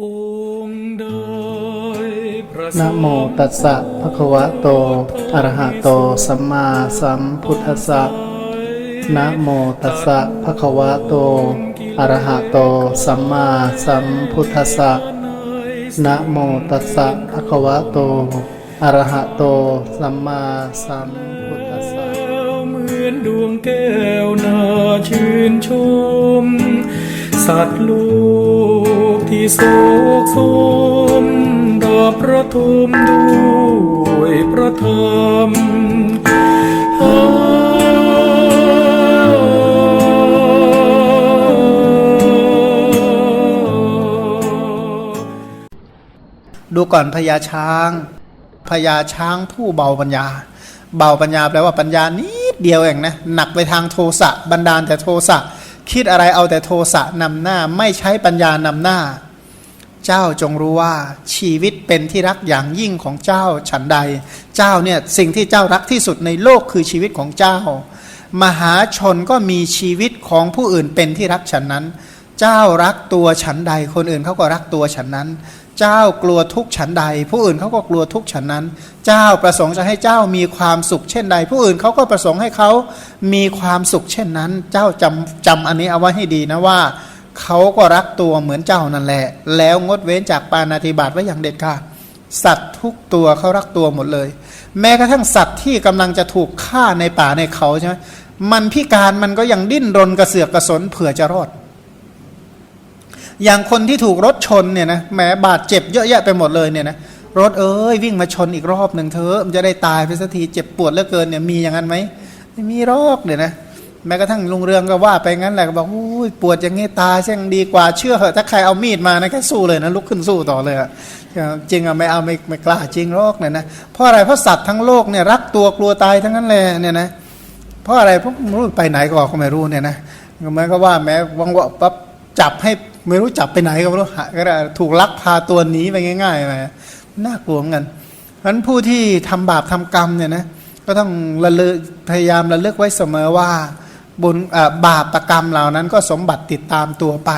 องค์ใดพระนะโมตัสสะภะคะวะโต อะระหะโต สัมมาสัมพุทธัสสะ นะโมตัสสะภะคะวะโต อะระหะโต สัมมาสัมพุทธัสสะ นะโมตัสสะภะคะวะโต อะระหะโต สัมมาสัมพุทธัสสะ เหมือนดวงแก้วน่าชื่นชม สัตว์ลูกที่โศกสมดาประทุมด้วยประธรรมดูก่อนพญาช้างพญาช้างผู้เบาปัญญา เบาปัญญาแปลว่าปัญญานิดเดียวเองนะหนักไปทางโทสะบันดาลแต่โทสะ คิดอะไรเอาแต่โทสะนำหน้าไม่ใช้ปัญญานำหน้า เจ้าจงรู้ว่าชีวิตเป็นที่รักอย่างยิ่งของเจ้าฉันใด เจ้าเนี่ยสิ่งที่เจ้ารักที่สุดในโลกคือชีวิตของเจ้า มหาชนก็มีชีวิตของผู้อื่นเป็นที่รักฉันนั้น เจ้ารักตัวฉันใด คนอื่นเขาก็รักตัวฉันนั้น เจ้ากลัวทุกข์ฉันใด ผู้อื่นเขาก็กลัวทุกข์ฉันนั้น เจ้าประสงค์จะให้เจ้ามีความสุขเช่นใด ผู้อื่นเขาก็ประสงค์ให้เขามีความสุขเช่นนั้น เจ้าจำจำอันนี้เอาไว้ให้ดีนะว่าเขาก็รักตัวเหมือนเจ้านั่นแหละ แล้วงดเว้นจากปานาธิบาตไว้อย่างเด็ดขาดสัตว์ทุกตัวเขารักตัวหมดเลย แม้กระทั่งสัตว์ที่กำลังจะถูกฆ่าในป่าในเขาใช่ไหมมันพิการมันก็ยังดิ้นรนกระเสือกกระสนเผื่อจะรอด อย่างคนที่ถูกรถชนเนี่ยนะแหมบาดเจ็บเยอะแยะไปหมดเลยเนี่ยนะรถเอ้ยวิ่งมาชนอีกรอบหนึ่งเธอะมันจะได้ตายไปสักทีเจ็บปวดเหลือเกินเนี่ยมีอย่างนั้นไหมไม่มีรอกเนี่ยนะแม้กระทั่งลุงเรืองก็ว่าไปงั้นแหละก็บอกอุ้ยปวดอย่างงี้ตายช่งดีกว่าเชื่อเหอะถ้าใครเอามีดมานะแค่สู้เลยนะลุกขึ้นสู้ต่อเลยอะจริงอะไม่เอาไม่ไม่กล้าจริงรอกเนี่ยนะเพราะอะไรเพราะสัตว์ทั้งโลกเนี่ยรักตัวกลัวตายทั้งนั้นเลยเนี่ยนะเพราะอะไรเพราะไม่รู้ไปไหนก็ไม่รู้เนี่ยนะเหมือนกับว่าแม้วังว่าปั๊บจับให้ ไม่รู้จับไปไหนก็ไม่รู้หาก็ได้ถูกลักพาตัวหนีไปง่ายๆไปน่ากลัวเหมือนกันเพราะนั้นผู้ที่ทำบาปทำกรรมเนี่ยนะก็ต้องระลึกพยายามระลึกไว้เสมอว่าบุญอ่าบาปกรรมเหล่านั้นก็สมบัติติดตามตัวไป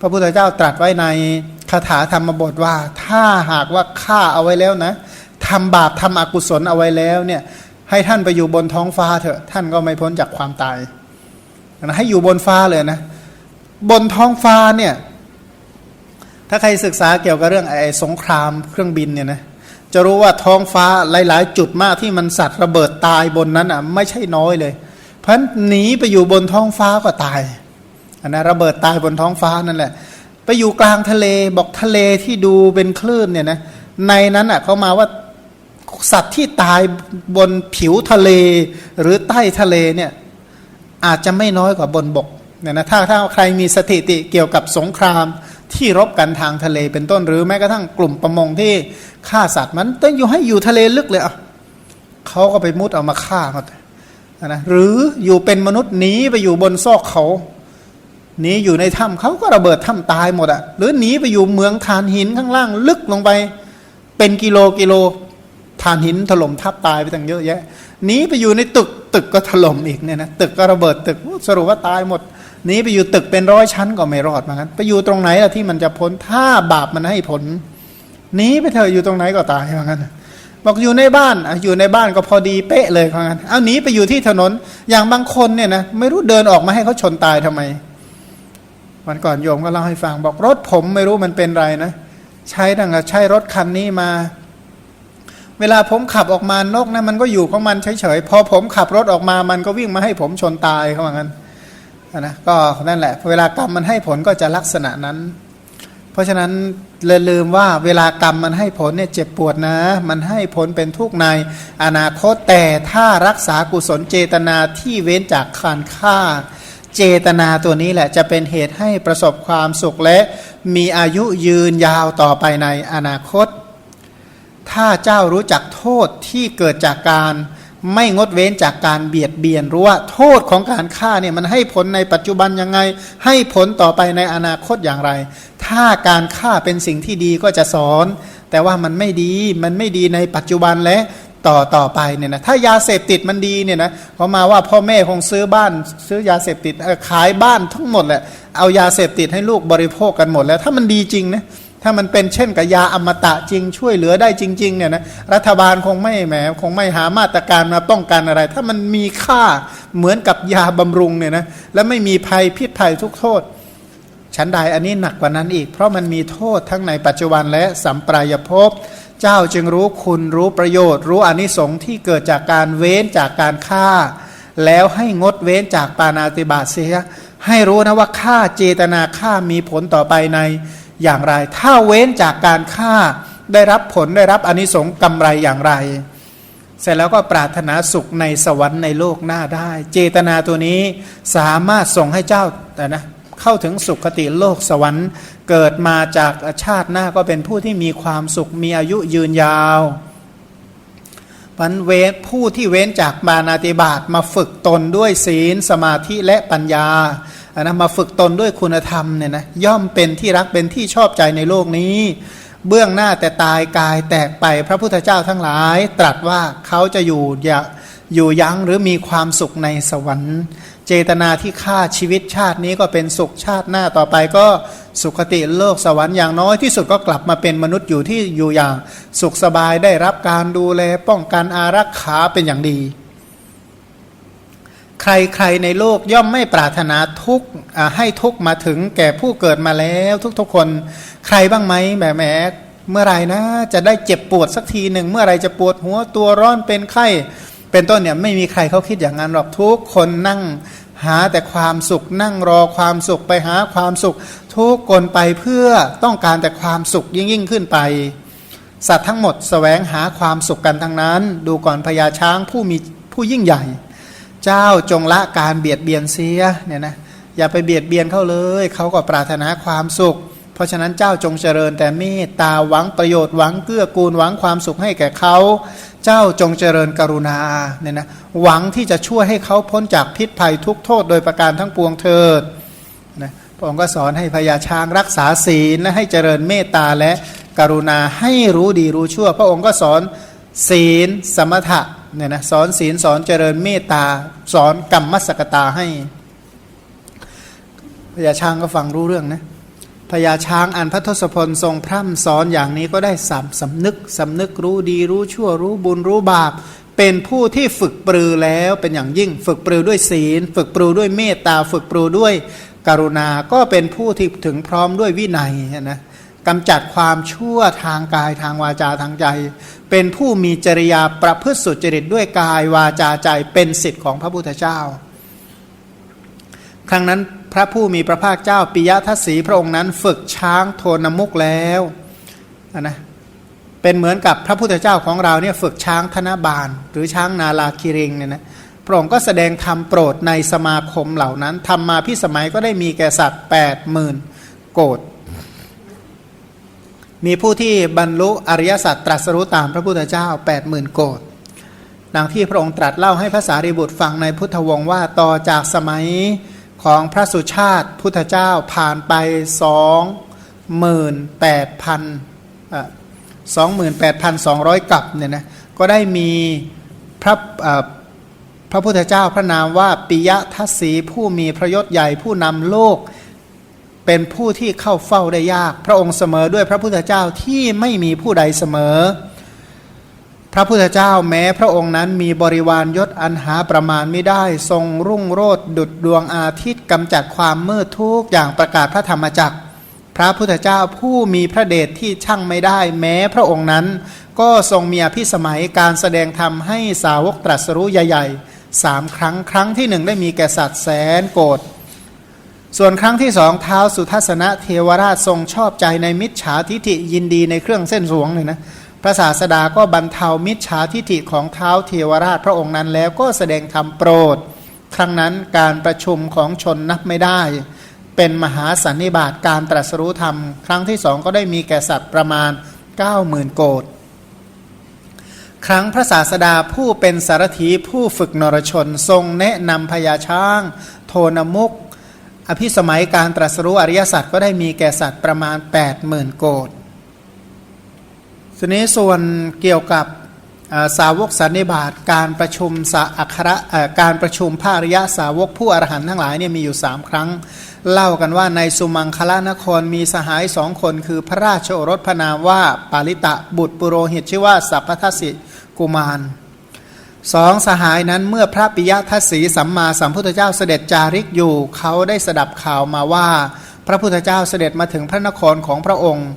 พระพุทธเจ้าตรัสไว้ในคาถาธรรมบทว่า ถ้าหากว่าฆ่าเอาไว้แล้วนะทำบาปทำอกุศลเอาไว้แล้วเนี่ยให้ท่านไปอยู่บนท้องฟ้าเถอะท่านก็ไม่พ้นจากความตายนะให้อยู่บนฟ้าเลยนะ บนท้องฟ้าเนี่ยถ้าใครศึกษาเกี่ยวกับเรื่องไอ้สงครามเครื่องบินเนี่ยนะจะรู้ว่าท้องฟ้าหลาย ๆ จุดมากที่มันสัตว์ระเบิดตายบนนั้นอะไม่ใช่น้อยเลย เพราะหนีไปอยู่บนท้องฟ้าก็ตายอันนะระเบิดตายบนท้องฟ้านั่นแหละ ไปอยู่กลางทะเลบอกทะเลที่ดูเป็นคลื่นเนี่ยนะในนั้นอะเขามาว่าสัตว์ที่ตายบนผิวทะเลหรือใต้ทะเลเนี่ยอาจจะไม่น้อยกว่าบนบก เนี่ยนะถ้าถ้าใครมีสถิติเกี่ยวกับสงครามที่รบกันทางทะเลเป็นต้นหรือแม้กระทั่งกลุ่มประมงที่ฆ่าสัตว์มันต้องอยู่ให้อยู่ทะเลลึกเลยอะเขาก็ไปมุดเอามาฆ่าหมดนะหรืออยู่เป็นมนุษย์หนีไปอยู่บนซอกเขาหนีอยู่ในถ้ำเขาก็ระเบิดถ้ำตายหมดอะหรือหนีไปอยู่เมืองฐานหินข้างล่างลึกลงไป เป็นกิโลกิโลฐานหินถล่มทับตายไปตั้งเยอะแยะหนีไปอยู่ในตึกตึกก็ถล่มอีกเนี่ยนะตึกก็ระเบิดตึกสรุปว่าตายหมด นีไปอยู่ตึกเป็นร้อยชั้นก็ไม่รอดเหมือนกันไปอยู่ตรงไหนอะที่มันจะพ้นถ้าบาปมันให้ผลหนีไปเถอะอยู่ตรงไหนก็ตายเหมือนกันบอกอยู่ในบ้านอยู่ในบ้านก็พอดีเป๊ะเลยเขางั้นเอาหนีไปอยู่ที่ถนนอย่างบางคนเนี่ยนะไม่รู้เดินออกมาให้เขาชนตายทำไมวันก่อนโยมก็เล่าให้ฟังบอกรถผมไม่รู้มันเป็นไรนะใช้ดังกับใช้รถคันนี้มา เวลาผมขับออกมานกนะมันก็อยู่ของมันเฉยๆพอผมขับรถออกมามันก็วิ่งมาให้ผมชนตายเขาว่างั้นะก็นั่นแหละเวลากรรมมันให้ผลก็จะลักษณะนั้น เพราะฉะนั้นเลยลืมว่าเวลากรรมมันให้ผลเนี่ยเจ็บปวดนะ มันให้ผลเป็นทุกข์ในอนาคตแต่ถ้ารักษากุศลเจตนาที่เว้นจากการฆ่าเจตนาตัวนี้แหละจะเป็นเหตุให้ประสบความสุขและมีอายุยืนยาวต่อไปในอนาคต ถ้าเจ้ารู้จักโทษที่เกิดจากการ ไม่งดเว้นจากการเบียดเบียนรู้ว่าโทษของการฆ่าเนี่ยมันให้ผลในปัจจุบันยังไง ให้ผลต่อไปในอนาคตอย่างไร ถ้าการฆ่าเป็นสิ่งที่ดีก็จะสอน แต่ว่ามันไม่ดีมันไม่ดีในปัจจุบันและต่อต่อไปเนี่ยนะถ้ายาเสพติดมันดีเนี่ยนะเพรามาว่าพ่อแม่คงซื้อบ้านซื้อยาเสพติดขายบ้านทั้งหมดแหละเอายาเสพติดให้ลูกบริโภคกันหมดแล้ว ถ้ามันดีจริงนะ ถ้ามันเป็นเช่นกับยาอมตะจริงช่วยเหลือได้จริง ๆ เนี่ยนะรัฐบาลคงไม่แหมคงไม่หามาตรการมาป้องกันอะไร ถ้ามันมีค่าเหมือนกับยาบำรุงเนี่ยนะและไม่มีภัยพิษภัยทุกโทษ ชั้นใดอันนี้หนักกว่านั้นอีก เพราะมันมีโทษทั้งในปัจจุบันและสัมปรายภพเจ้าจึงรู้คุณรู้ประโยชน์ รู้อนิสงส์ที่เกิดจากการเว้นจากการฆ่า แล้วให้งดเว้นจากปานาติบาเสียให้รู้นะว่าฆ่าเจตนาฆ่ามีผลต่อไปใน อย่างไร ถ้าเว้นจากการฆ่าได้รับผลได้รับอนิสงส์กำไรอย่างไร เสร็จแล้วก็ปรารถนาสุขในสวรรค์ในโลกหน้าได้ เจตนาตัวนี้สามารถส่งให้เจ้าแต่นะเข้าถึงสุขคติโลกสวรรค์ เกิดมาจากชาติหน้าก็เป็นผู้ที่มีความสุขมีอายุยืนยาวมันเว้นผู้ที่เว้นจากมานาติบาตมาฝึกตนด้วยศีลสมาธิและปัญญา นะมาฝึกตนด้วยคุณธรรมเนี่ยนะย่อมเป็นที่รักเป็นที่ชอบใจในโลกนี้ เบื้องหน้าแต่ตายกายแตกไปพระพุทธเจ้าทั้งหลาย ตรัสว่าเขาจะอยู่อย่าอยู่ยั้งหรือมีความสุขในสวรรค์ เจตนาที่ฆ่าชีวิตชาตินี้ก็เป็นสุขชาติหน้าต่อไปก็สุขติโลกสวรรค์อย่างน้อยที่สุดก็กลับมาเป็นมนุษย์อยู่ที่อยู่อย่างสุขสบายได้รับการดูแลป้องกันอารักขาเป็นอย่างดี ใครๆในโลกย่อมไม่ปรารถนาทุกให้ทุกมาถึงแก่ผู้เกิดมาแล้วทุกๆคน ใครบ้างไหมแหมแหมเมื่อไรนะจะได้เจ็บปวดสักทีหนึ่งเมื่อไรจะปวดหัวตัวร้อนเป็นไข้ เป็นต้นเนี่ยไม่มีใครเขาคิดอย่างนั้นหรอกทุกคนนั่งหาแต่ความสุขนั่งรอความสุขไปหาความสุข ทุกคนไปเพื่อต้องการแต่ความสุขยิ่งยิ่งขึ้นไป สัตว์ทั้งหมดสแสวงหาความสุขกันทั้งนั้น ดูก่อนพญาช้างผู้มีผู้ยิ่งใหญ่ เจ้าจงละการเบียดเบียนเสียเนี่ยนะอย่าไปเบียดเบียนเขาเลย เขาก็ปรารถนาความสุข เพราะฉะนั้นเจ้าจงเจริญแต่เมตตาหวังประโยชน์หวังเกื้อกูลหวังความสุขให้แก่เขา เจ้าจงเจริญกรุณาเนี่ยนะหวังที่จะช่วยให้เขาพ้นจากพิษภัยทุกโทษโดยประการทั้งปวงเถิดนะพระองค์ก็สอนให้พญาช้างรักษาศีลและให้เจริญเมตตาและกรุณาให้รู้ดีรู้ชั่ว พระองค์ก็สอนศีลสมถะ เนี่ยนะสอนศีลสอนเจริญเมตตา สอนกรรมมสกตาให้พญาช้างก็ฟังรู้เรื่องนะพญาช้างอันพระทศพลทรงพร่ำสอนอย่างนี้ก็ได้สำสำนึกสำนึกรู้ดีรู้ชั่วรู้บุญรู้บาป เป็นผู้ที่ฝึกปรือแล้วเป็นอย่างยิ่งฝึกปรือด้วยศีล ฝึกปรือด้วยเมตตา ฝึกปรือด้วยกรุณาก็เป็นผู้ที่ถึงพร้อมด้วยวินัยนะ กำจัดความชั่วทางกายทางวาจาทางใจ เป็นผู้มีจริยาประพฤติสุจริตด้วยกายวาจาใจเป็นสิทธิ์ของพระพุทธเจ้า ครั้งนั้นพระผู้มีพระภาคเจ้าปิยทัศสีพระองค์นั้นฝึกช้างโทนมุกแล้วนะเป็นเหมือนกับพระพุทธเจ้าของเราเนี่ยฝึกช้างธนบาล หรือช้างนาลาคิริงเนี่ยนะพระองค์ก็แสดงธรรมโปรดในสมาคมเหล่านั้นทำมาพิสมัยก็ได้มีแก่สัตว์แปดหมื่นโกด มีผู้ที่บรรลุอริยสัจตรัสรู้ตามพระพุทธเจ้า 8 0,000 โกดดังที่พระองค์ตรัสเล่าให้ภาษาริบุตรฟังในพุทธวงศ์ว่าต่อจากสมัยของพระสุชาติพุทธเจ้าผ่านไปสองหมื่นแปดพันสองหมื่นแปดพันสองร้อยกับเนี่ยนะก็ได้มีพระพระพุทธเจ้าพระนามว่าปิยทัศสีผู้มีพระยศใหญ่ผู้นำโลก เป็นผู้ที่เข้าเฝ้าได้ยาก พระองค์เสมอด้วยพระพุทธเจ้าที่ไม่มีผู้ใดเสมอ พระพุทธเจ้าแม้พระองค์นั้นมีบริวารยศอันหาประมาณไม่ได้ ทรงรุ่งโรดดุดดวงอาทิตย์กำจัดความมืดทุกอย่างประกาศพระธรรมจักร พระพุทธเจ้าผู้มีพระเดชที่ช่างไม่ได้ แม้พระองค์นั้น ก็ทรงมีอภิสมัยการแสดงธรรมให้สาวกตรัสรู้ใหญ่ๆสามครั้งครั้งที่หนึ่งได้มีแก่สัตว์แสนโกรธ ส่วนครั้งที่สองเท้าสุทัศนะเทวราชทรงชอบใจในมิจฉาทิฐิยินดีในเครื่องเส้นสวงเลยนะพระศาสดาก็บรรเทามิจฉาทิฐิของเท้าเทวราชพระองค์นั้นแล้วก็แสดงธรรมโปรด ครั้งนั้นการประชุมของชนนับไม่ได้ เป็นมหาสันนิบาตการตรัสรู้ธรรม ครั้งที่สองก็ได้มีแก่สัตว์ประมาณ 90,000โกดครั้งพระศาสดาผู้เป็นสารถีผู้ฝึกนรชนทรงแนะนำพญาช้าง โทนมุก อภิสมัยการตรัสรู้อริยสัจก็ได้มีแก่สัตว์ประมาณ 80,000 โกดทีนี้ส่วนเกี่ยวกับสาวกสันนิบาตการประชุมสาอัคระการประชุมภาริยะสาวกผู้อรหันต์ทั้งหลายเนี่ยมีอยู่สามครั้ง เล่ากันว่าในสุมังคละนครมีสหายสองคนคือพระราชโอรสพนามว่าปาลิตะบุตรปุโรหิตชื่อว่าสัพพทสสิกุมาร สองสหายนั้นเมื่อพระปิยทัศสีสัมมาสัมพุทธเจ้าเสด็จจาริกอยู่ เขาได้สดับข่าวมาว่า พระพุทธเจ้าเสด็จมาถึงพระนครของพระองค์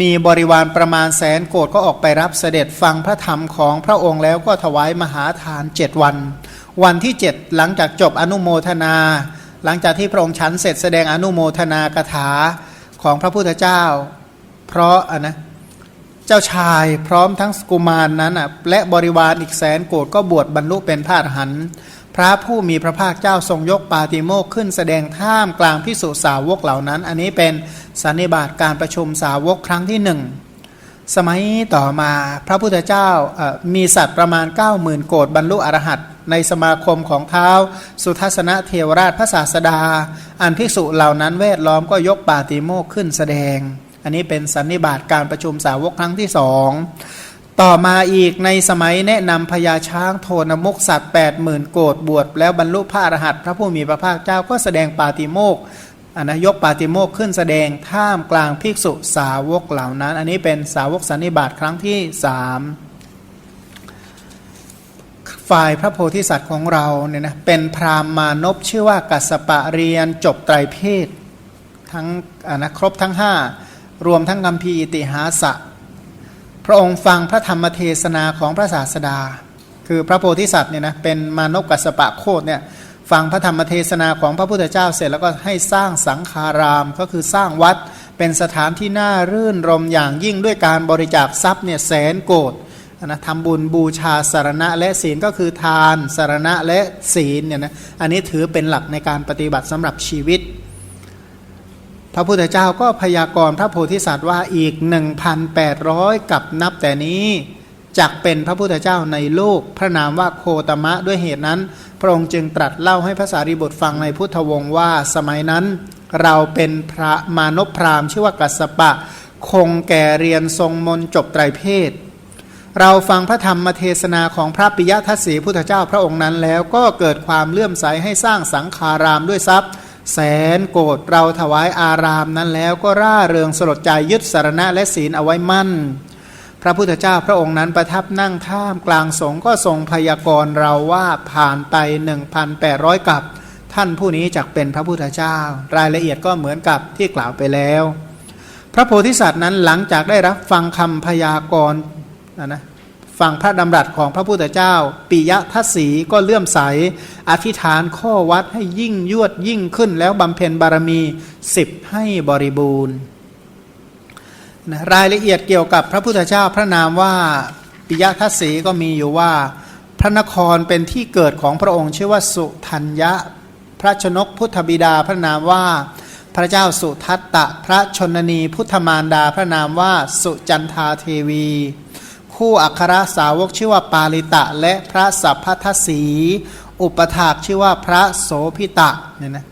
มีบริวารประมาณแสนโกดก็ออกไปรับเสด็จฟังพระธรรมของพระองค์แล้วก็ถวายมหาทานเจ็ดวัน วันที่เจ็ดหลังจากจบอนุโมทนา หลังจากที่พระองค์ฉันเสร็จแสดงอนุโมทนากถาของพระพุทธเจ้า เพราะอะนะ จ้าชายพร้อมทั้งสกุมารนนั้นและบริวารอีกแสนโกดก็บวชบรรลุเป็นพระอรหันต์พระผู้มีพระภาคเจ้าทรงยกปาติโมกขึ้นแสดงท่ามกลางพิสุสาวกเหล่านั้น อันนี้เป็นสันนิบาตการประชุมสาวกครั้งที่หนึ่งสมัยต่อมาพระพุทธเจ้ามีสัตว์ประมาณ 90,000 โกดบรรลุอรหัตในสมาคมของเท้า สุทัศนเทวราชพระศาสดา อันภิกษุเหล่านั้นเวทล้อมก็ยกปาติโมกขึ้นแสดง อันนี้เป็นสันนิบาตการประชุมสาวกครั้งที่สองต่อมาอีกในสมัยแนะนำพญาช้างโทนมุกสัตว์8 0,000โกดบวชแล้วบรรลุพระอรหันต์พระผู้มีพระภาคเจ้าก็แสดงปาติโมกข์อันนะยกปาติโมกขึ้นแสดงท่ามกลางภิกษุสาวกเหล่านั้น อันนี้เป็นสาวกสันนิบาตครั้งที่สามฝ่ายพระโพธิสัตว์ของเราเนี่ยนะเป็นพราหมณ์มานพชื่อว่ากัสปะเรียนจบไตรเพศทั้งอ่านะครบทั้งห้า รวมทั้งคัมภีอิติหาสะ พระองค์ฟังพระธรรมเทศนาของพระศาสดา คือพระโพธิสัตว์เนี่ยนะเป็นมานพกัสสปะโคดเนี่ยฟังพระธรรมเทศนาของพระพุทธเจ้าเสร็จแล้วก็ให้สร้างสังฆารามก็คือสร้างวัดเป็นสถานที่น่ารื่นรมอย่างยิ่งด้วยการบริจาคทรัพย์เนี่ยแสนโกดนะทำบุญบูชาสารณะและศีลก็คือทานสารณะและศีลเนี่ยนะอันนี้ถือเป็นหลักในการปฏิบัติสำหรับชีวิต พระพุทธเจ้าก็พยากรณ์พระโพธิสัตว์ว่าอีก 1,800 กับนับแต่นี้จักเป็นพระพุทธเจ้าในโลก พระนามว่าโคตมะด้วยเหตุนั้น พระองค์จึงตรัสเล่าให้พระสารีบุตรฟังในพุทธวงศ์ว่า สมัยนั้น เราเป็นพระมานพพรามชื่อว่ากัสปะ คงแก่เรียนทรงมนจบไตรเพศ เราฟังพระธรรมเทศนาของพระปิยทัศสีพุทธเจ้าพระองค์นั้นแล้วก็เกิดความเลื่อมใสให้สร้างสังฆารามด้วยทรัพย์ แสนโกรธเราถวายอารามนั้นแล้วก็ร่าเริงสลดใจยึดสารณะและศีลเอาไว้มั่น พระพุทธเจ้าพระองค์นั้นประทับนั่งท่ามกลางสงฆ์ก็ทรงพยากรณ์เราว่าผ่านไป 1,800 กับ ท่านผู้นี้จักเป็นพระพุทธเจ้า รายละเอียดก็เหมือนกับที่กล่าวไปแล้ว พระโพธิสัตว์นั้นหลังจากได้รับฟังคำพยากรณ์นะนะ ฟังพระดำรัสของพระพุทธเจ้า ปิยทัศสีก็เลื่อมใส อธิษฐานข้อวัดให้ยิ่งยวดยิ่งขึ้นแล้วบำเพ็ญบารมีสิบให้บริบูรณ์นะรายละเอียดเกี่ยวกับพระพุทธเจ้าพระนามว่าปิยทัศสีก็มีอยู่ว่า พระนครเป็นที่เกิดของพระองค์ชื่อว่าสุทัญญะ พระชนกพุทธบิดาพระนามว่าพระเจ้าสุทัตตะ พระชนนีพุทธมารดาพระนามว่าสุจันทาเทวี คู่อัครสาวกชื่อว่าปาลิตะ และพระสัพพทสี อุปถากชื่อว่าพระโสพิตะเนี่ยนะ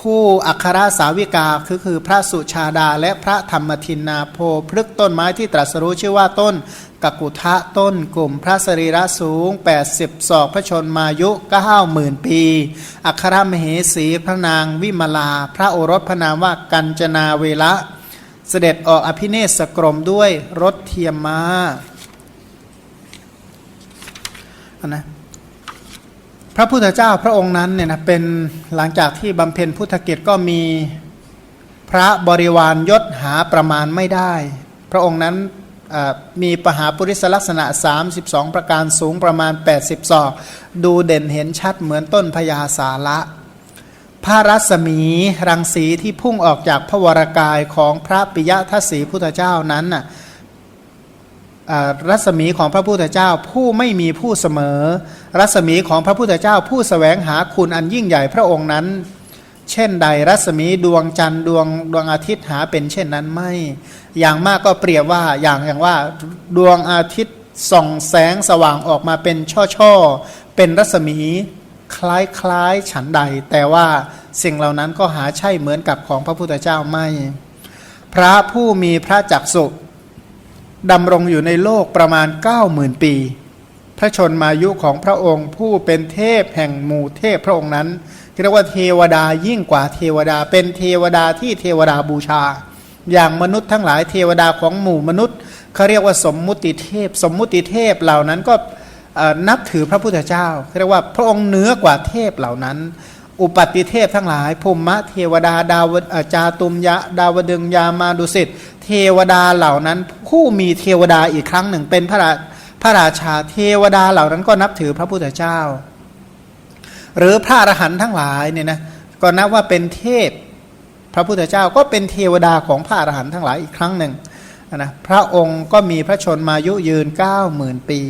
คู่อัครสาวิกาคือคือพระสุชาดา และพระธรรมทินนาโพพฤกต้นไม้ที่ตรัสรู้ชื่อว่าต้นกกุทะต้นกลุ่มพระสรีระสูง 80ศอกพระชนมายุก็ห้าหมื่นปี อัครมเหสีพระนางวิมลา พระโอรสพระนามว่ากัญจนาเวละ เสด็จออกอภิเนศกรมด้วยรถเทียมมาอันนะพระพุทธเจ้าพระองค์นั้นเนี่ยนะเป็นหลังจากที่บำเพ็ญพุทธกิจก็มีพระบริวารยศหาประมาณไม่ได้ พระองค์นั้นมีปหาปุริสลักษณะ 32 ประการสูงประมาณ 80ศอกดูเด่นเห็นชัดเหมือนต้นพญาสาละ พระรัศมีรังสีที่พุ่งออกจากพระวรากายของพระปิยทัศสีพุทธเจ้านั้นน่ะรัศมีของพระพุทธเจ้าผู้ไม่มีผู้เสมอ รัศมีของพระพุทธเจ้าผู้สแสวงหาคุณอันยิ่งใหญ่พระองค์นั้น เช่นใดรัศมีดวงจันทร์ดวงดวงอาทิตย์หาเป็นเช่นนั้นไม่ อย่างมากก็เปรียบว่าอย่างอย่างว่าดวงอาทิตย์ส่องแสงสว่างออกมาเป็นช่อๆเป็นรัศมี คล้ายๆฉันใด แต่ว่าสิ่งเหล่านั้นก็หาใช่เหมือนกับของพระพุทธเจ้าไม่ พระผู้มีพระจักสุดำรงอยู่ในโลกประมาณ 90,000 ปี พระชนมายุของพระองค์ผู้เป็นเทพแห่งหมู่เทพพระองค์นั้นเรียกว่าเทวดายิ่งกว่าเทวดา เป็นเทวดาที่เทวดาบูชา อย่างมนุษย์ทั้งหลายเทวดาของหมู่มนุษย์เขาเรียกว่าสมมุติเทพ สมมุติเทพเหล่านั้นก็เนับถือพระพุทธเจ้าเรียกว่าพระองค์เหนือกว่าเทพเหล่านั้น อุปัติเทพทั้งหลายภูมิมะเทวดาดาวจาตุมยะดาวดึงยามาดุสิตเทวดาเหล่านั้น ผู้มีเทวดาอีกครั้งหนึ่งเป็นพระราพระราชาเทวดาเหล่านั้นก็นับถือพระพุทธเจ้า หรือพระอรหันต์ทั้งหลายเนี่ยนะก็นับว่าเป็นเทพพระพุทธเจ้าก็เป็นเทวดาของพระอรหันต์ทั้งหลายอีกครั้งหนึ่งนะพระองค์ก็มีพระชนมายุยืน 9 0,000 ปี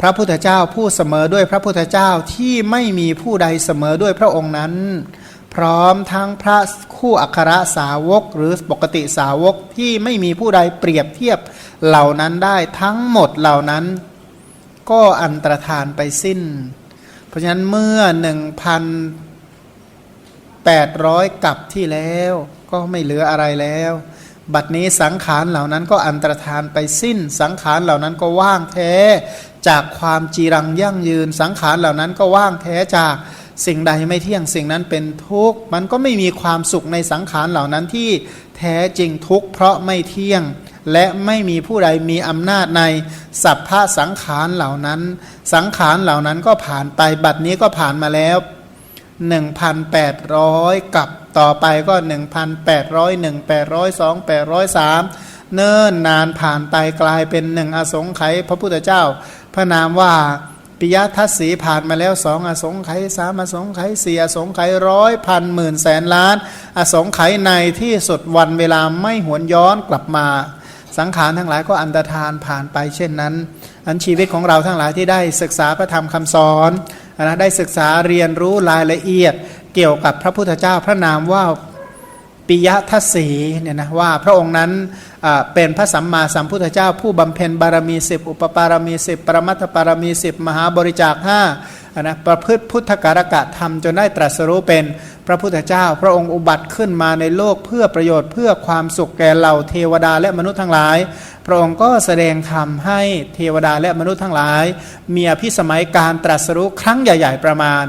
พระพุทธเจ้าผู้เสมอด้วยพระพุทธเจ้าที่ไม่มีผู้ใดเสมอด้วยพระองค์นั้น พร้อมทั้งพระคู่อัครสาวกหรือปกติสาวกที่ไม่มีผู้ใดเปรียบเทียบเหล่านั้นได้ทั้งหมดเหล่านั้น ก็อันตรธานไปสิ้น เพราะฉะนั้นเมื่อ1,800กับที่แล้วก็ไม่เหลืออะไรแล้ว บัดนี้สังขารเหล่านั้นก็อันตรธานไปสิ้น สังขารเหล่านั้นก็ว่างแท้ จากความจีรังยั่งยืนสังขารเหล่านั้นก็ว่างแท้จากสิ่งใดไม่เที่ยงสิ่งนั้นเป็นทุกข์มันก็ไม่มีความสุขในสังขารเหล่านั้นที่แท้จริงทุกข์เพราะไม่เที่ยง และไม่มีผู้ใดมีอำนาจในสัพพะสังขารเหล่านั้น สังขารเหล่านั้นก็ผ่านไปบัดนี้ก็ผ่านมาแล้ว 1,800 กับต่อไปก็ 1,801 802 803เนิ่นนานผ่านไปกลายเป็นหนึ่งอสงไขยพระพุทธเจ้า พระนามว่าปิยทัศสีผ่านมาแล้วสองอสงไขยสามอสงไขยสี่อสงไขยร้อยพันหมื่นแสนล้าน อสงไขยในที่สุดวันเวลาไม่หวนย้อนกลับมา สังขารทั้งหลายก็อันตรธานผ่านไปเช่นนั้น อันชีวิตของเราทั้งหลายที่ได้ศึกษาพระธรรมคำสอนนะได้ศึกษาเรียนรู้รายละเอียด เกี่ยวกับพระพุทธเจ้าพระนามว่า ปิยทัศสีเนี่ยนะว่าพระองค์นั้นเป็นพระสัมมาสัมพุทธเจ้า ผู้บำเพ็ญบารมีสิบอุปปารมีสิบปรมัตถปารมีสิบมหาบริจาคห้านะประพฤติพุทธการกะธรรมจนได้ตรัสรู้เป็นพระพุทธเจ้า พระองค์อุบัติขึ้นมาในโลกเพื่อประโยชน์เพื่อความสุขแก่เหล่าเทวดาและมนุษย์ทั้งหลาย พระองค์ก็แสดงธรรมให้เทวดาและมนุษย์ทั้งหลาย มีอภิสมัยการตรัสรู้ครั้งใหญ่ ๆ ประมาณ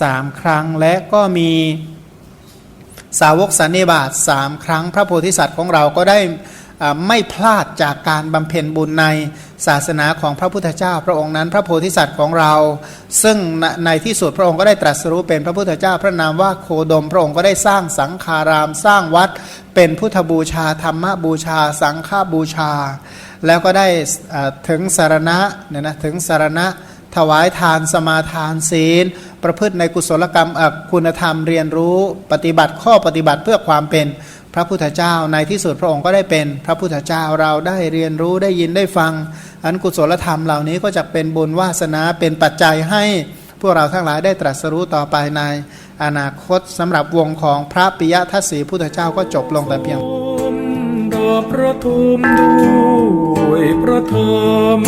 สามครั้งและก็มี สาวกสันนิบาตสามครั้งพระโพธิสัตว์ของเราก็ได้ไม่พลาดจากการบำเพ็ญบุญในศาสนาของพระพุทธเจ้า พระองค์นั้น พระโพธิสัตว์ของเรา ซึ่งในที่สุดพระองค์ก็ได้ตรัสรู้เป็นพระพุทธเจ้า พระนามว่าโคดม พระองค์ก็ได้สร้างสังฆาราม สร้างวัด เป็นพุทธบูชา ธรรมบูชา สังฆบูชา แล้วก็ได้ถึงสารณะเนี่ยนะถึงสารณะ ถวายทานสมาทานศีล ประพฤติในกุศลกรรมคุณธรรมเรียนรู้ปฏิบัติข้อปฏิบัติเพื่อความเป็นพระพุทธเจ้าในที่สุดพระองค์ก็ได้เป็นพระพุทธเจ้าเราได้เรียนรู้ได้ยินได้ฟัง อันกุศลธรรมเหล่านี้ก็จะเป็นบุญวาสนาเป็นปัจจัยให้พวกเราทั้งหลายได้ตรัสรู้ต่อไปในอนาคตสำหรับวงของพระปิยทัศสีพุทธเจ้าก็จบลงแต่เพียงดอกประทุมด้วยพระธรรม